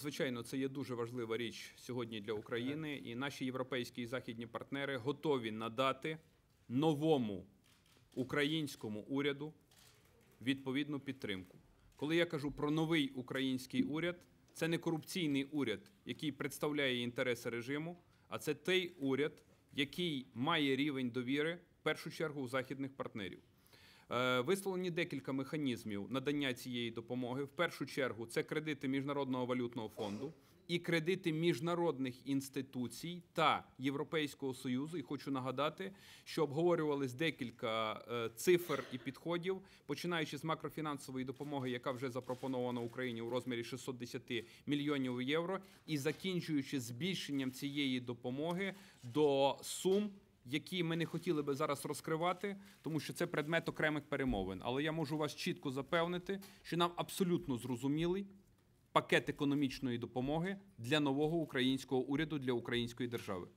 Звичайно, це є дуже важлива річ сьогодні для України, і наші європейські і західні партнери готові надати новому українському уряду відповідну підтримку. Коли я кажу про новий український уряд, це не корупційний уряд, який представляє інтереси режиму, а це той уряд, який має рівень довіри в першу чергу у західних партнерів. Е, Висловлені декілька механізмів надання цієї допомоги. В першу чергу це кредити Міжнародного валютного фонду і кредити міжнародних інституцій та Європейського союзу. І хочу нагадати, що обговорювались декілька е, цифр і підходів, починаючи з макрофінансової допомоги, яка вже запропонована Україні у розмірі 610 мільйонів євро, і закінчуючи збільшенням цієї допомоги до сум які ми не хотіли би зараз розкривати, тому що це предмет окремих перемовин. Але я можу вас чітко запевнити, що нам абсолютно зрозумілий пакет економічної допомоги для нового українського уряду для української держави.